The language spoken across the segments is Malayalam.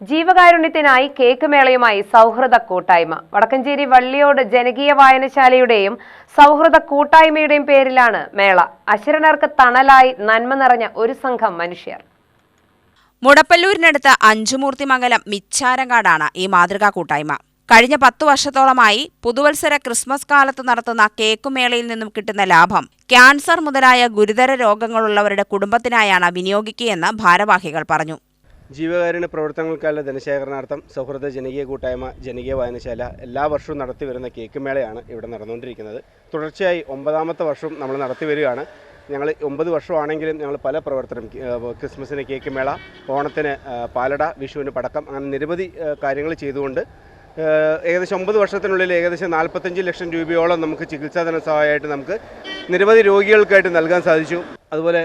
ജീവകാരുണ്യത്തിനായി കേക്ക് മേളയുമായി സൗഹൃദ കൂട്ടായ്മ. വടക്കഞ്ചേരി വള്ളിയോട് ജനകീയ വായനശാലയുടെയും സൗഹൃദ കൂട്ടായ്മയുടെയും പേരിലാണ് മേള. അശരണർക്ക് തണലായി നന്മ നിറഞ്ഞ ഒരു സംഘം മനുഷ്യർ. മുടപ്പല്ലൂരിനടുത്ത് അഞ്ചുമൂർത്തിമംഗലം മിച്ചാരങ്കാടാണ് ഈ മാതൃകാ കൂട്ടായ്മ. കഴിഞ്ഞ പത്തു വർഷത്തോളമായി പുതുവത്സര ക്രിസ്മസ് കാലത്ത് നടത്തുന്ന കേക്കുമേളയിൽ നിന്നും കിട്ടുന്ന ലാഭം ക്യാൻസർ മുതലായ ഗുരുതര രോഗങ്ങളുള്ളവരുടെ കുടുംബത്തിനായാണ് വിനിയോഗിക്കുകയെന്ന് ഭാരവാഹികൾ പറഞ്ഞു. ജീവകാരുണ്യ പ്രവർത്തനങ്ങൾക്കായുള്ള ധനശേഖരണാർത്ഥം സൗഹൃദ ജനകീയ കൂട്ടായ്മ ജനകീയ വായനശാല എല്ലാ വർഷവും നടത്തി വരുന്ന കേക്ക് മേളയാണ് ഇവിടെ നടന്നുകൊണ്ടിരിക്കുന്നത്. തുടർച്ചയായി ഒമ്പതാമത്തെ വർഷം നമ്മൾ നടത്തി വരികയാണ്. ഞങ്ങൾ ഒമ്പത് വർഷമാണെങ്കിലും ഞങ്ങൾ പല പ്രവർത്തനം ക്രിസ്മസിന് കേക്ക് മേള ഓണത്തിന് പാലട വിഷുവിന് പടക്കം അങ്ങനെ നിരവധി കാര്യങ്ങൾ ചെയ്തുകൊണ്ട് ഏകദേശം ഒമ്പത് വർഷത്തിനുള്ളിൽ ഏകദേശം നാൽപ്പത്തഞ്ച് ലക്ഷം രൂപയോളം നമുക്ക് ചികിത്സാ ധനസഹായമായിട്ട് നമുക്ക് നിരവധി രോഗികൾക്കായിട്ട് നൽകാൻ സാധിച്ചു. അതുപോലെ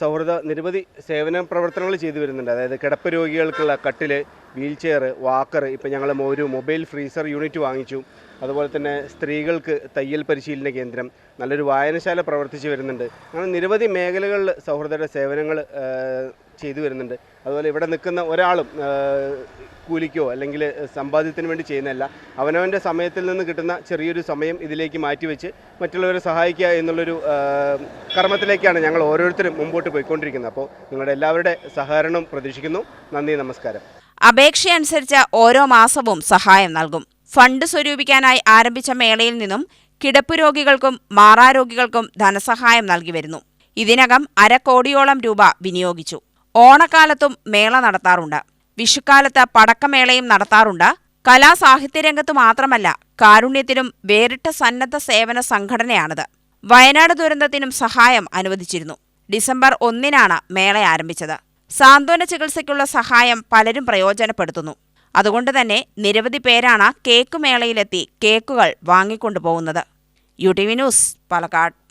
സൗഹൃദ നിരവധി സേവന പ്രവർത്തനങ്ങൾ ചെയ്തു വരുന്നുണ്ട്. അതായത് കിടപ്പ് രോഗികൾക്കുള്ള കട്ടിൽ വീൽ ചെയർ വാക്കർ ഇപ്പം ഞങ്ങൾ ഒരു മൊബൈൽ ഫ്രീസർ യൂണിറ്റ് വാങ്ങിച്ചു. അതുപോലെ തന്നെ സ്ത്രീകൾക്ക് തയ്യൽ പരിശീലന കേന്ദ്രം നല്ലൊരു വായനശാല പ്രവർത്തിച്ചു വരുന്നുണ്ട്. അങ്ങനെ നിരവധി മേഖലകളിൽ സൗഹൃദയുടെ സേവനങ്ങൾ ചെയ്തു വരുന്നുണ്ട്. അതുപോലെ ഇവിടെ നിൽക്കുന്ന ഒരാളും കൂലിക്കോ അല്ലെങ്കിൽ സമ്പാദ്യത്തിന് വേണ്ടി ചെയ്യുന്നതല്ല. അവനവന്റെ സമയത്തിൽ നിന്ന് കിട്ടുന്ന ചെറിയൊരു സമയം ഇതിലേക്ക് മാറ്റിവെച്ച് മറ്റുള്ളവരെ സഹായിക്കുക എന്നുള്ളൊരു കർമ്മത്തിലേക്കാണ് ഞങ്ങൾ ഓരോരുത്തരും മുമ്പോട്ട് പോയിക്കൊണ്ടിരിക്കുന്നത്. അപ്പോൾ നിങ്ങളുടെ എല്ലാവരുടെ സഹകരണം പ്രതീക്ഷിക്കുന്നു. നന്ദി നമസ്കാരം. അപേക്ഷയനുസരിച്ച് ഓരോ മാസവും സഹായം നൽകും. ഫണ്ട് സ്വരൂപിക്കാനായി ആരംഭിച്ച മേളയിൽ നിന്നും കിടപ്പ് രോഗികൾക്കും മാറാരോഗികൾക്കും ധനസഹായം നൽകി വരുന്നു. ഇതിനകം അരക്കോടിയോളം രൂപ വിനിയോഗിച്ചു. ഓണക്കാലത്തും മേള നടത്താറുണ്ട്. വിഷുക്കാലത്ത് പടക്കമേളയും നടത്താറുണ്ട്. കലാസാഹിത്യ രംഗത്ത് മാത്രമല്ല കാരുണ്യത്തിനും വേറിട്ട സന്നദ്ധ സേവന സംഘടനയാണിത്. വയനാട് ദുരന്തത്തിനും സഹായം അനുവദിച്ചിരുന്നു. ഡിസംബർ ഒന്നിനാണ് മേള ആരംഭിച്ചത്. സാന്ത്വന ചികിത്സയ്ക്കുള്ള സഹായം പലരും പ്രയോജനപ്പെടുത്തുന്നു. അതുകൊണ്ട് തന്നെ നിരവധി പേരാണ് കേക്ക് മേളയിലെത്തി കേക്കുകൾ വാങ്ങിക്കൊണ്ടുപോകുന്നത്. U T V news Palakkad.